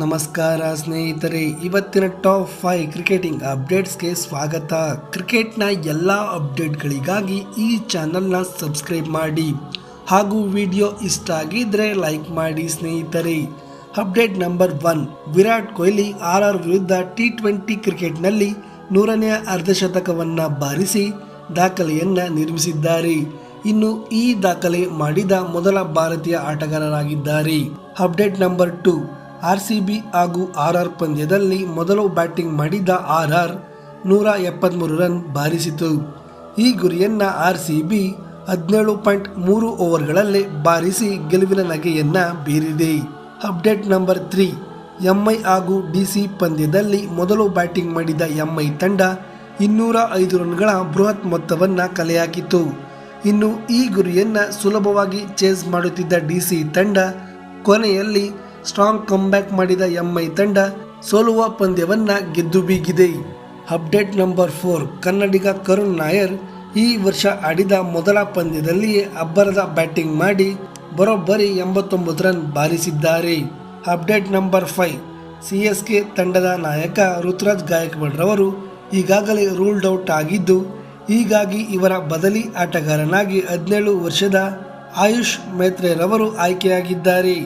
ನಮಸ್ಕಾರ ಸ್ನೇಹಿತರೆ, ಇವತ್ತಿನ ಟಾಪ್ ಫೈವ್ ಕ್ರಿಕೆಟಿಂಗ್ ಅಪ್ಡೇಟ್ಸ್ಗೆ ಸ್ವಾಗತ. ಕ್ರಿಕೆಟ್ನ ಎಲ್ಲ ಅಪ್ಡೇಟ್ಗಳಿಗಾಗಿ ಈ ಚಾನಲ್ನ ಸಬ್ಸ್ಕ್ರೈಬ್ ಮಾಡಿ. ಹಾಗೂ ವಿಡಿಯೋ ಇಷ್ಟ ಆಗಿದ್ರೆ ಲೈಕ್ ಮಾಡಿ ಸ್ನೇಹಿತರೆ. Update number one, Virat Kohli R R ವಿರುದ್ಧ ಟಿ ಟ್ವೆಂಟಿ ಕ್ರಿಕೆಟ್ನಲ್ಲಿ ನೂರನೆಯ ಅರ್ಧಶತಕವನ್ನು ಬಾರಿಸಿ ದಾಖಲೆಯನ್ನು ನಿರ್ಮಿಸಿದ್ದಾರೆ. ಇನ್ನು ಈ ದಾಖಲೆ ಮಾಡಿದ ಮೊದಲ ಭಾರತೀಯ ಆಟಗಾರರಾಗಿದ್ದಾರೆ. Update number two R C B ಹಾಗೂ ಆರ್ ಆರ್ ಪಂದ್ಯದಲ್ಲಿ ಮೊದಲು ಬ್ಯಾಟಿಂಗ್ ಮಾಡಿದ ಆರ್ ಆರ್ ನೂರ ಎಪ್ಪತ್ತ್ಮೂರು ರನ್ ಬಾರಿಸಿತು. ಈ ಗುರಿಯನ್ನ ಆರ್ ಸಿ ಬಿ ಹದಿನೇಳು ಪಾಯಿಂಟ್ ಮೂರು ಓವರ್ಗಳಲ್ಲಿ ಬಾರಿಸಿ ಗೆಲುವಿನ ನಗೆಯನ್ನ ಬೀರಿದೆ. ಅಪ್ಡೇಟ್ ನಂಬರ್ ತ್ರೀ ಎಂಐ ಹಾಗೂ ಡಿ ಸಿ ಪಂದ್ಯದಲ್ಲಿ ಮೊದಲು ಬ್ಯಾಟಿಂಗ್ ಮಾಡಿದ ಎಂಐ ತಂಡ ಇನ್ನೂರ ಐದು ರನ್ಗಳ ಬೃಹತ್ ಮೊತ್ತವನ್ನು ಕಲೆಹಾಕಿತು ಇನ್ನು ಈ ಗುರಿಯನ್ನು ಸುಲಭವಾಗಿ ಚೇಸ್ ಮಾಡುತ್ತಿದ್ದ ಡಿ ಸಿ ತಂಡ ಕೊನೆಯಲ್ಲಿ ಸ್ಟ್ರಾಂಗ್ ಕಂಬ್ಯಾಕ್ ಮಾಡಿದ ಎಂಐ ತಂಡ ಸೋಲುವ ಪಂದ್ಯವನ್ನ ಗೆದ್ದು ಬೀಗಿದೆ. ಅಪ್ಡೇಟ್ ನಂಬರ್ ಫೋರ್, ಕನ್ನಡಿಗ ಕರುಣ್ ನಾಯರ್ ಈ ವರ್ಷ ಆಡಿದ ಮೊದಲ ಪಂದ್ಯದಲ್ಲಿಯೇ ಅಬ್ಬರದ ಬ್ಯಾಟಿಂಗ್ ಮಾಡಿ ಬರೋಬ್ಬರಿ ಎಂಬತ್ತೊಂಬತ್ತು run ಬಾರಿಸಿದ್ದಾರೆ. Update number five, C S K ತಂಡದ ನಾಯಕ ಋತುರಾಜ್ ಗಾಯಕ್ವಾಡ್ರವರು ಈಗಾಗಲೇ ರೂಲ್ಡ್ ಔಟ್ ಆಗಿದ್ದು, ಹೀಗಾಗಿ ಇವರ ಬದಲಿ ಆಟಗಾರನಾಗಿ ಹದಿನೇಳು ವರ್ಷದ ಆಯುಷ್ ಮೇತ್ರೆರವರು ಆಯ್ಕೆಯಾಗಿದ್ದಾರೆ.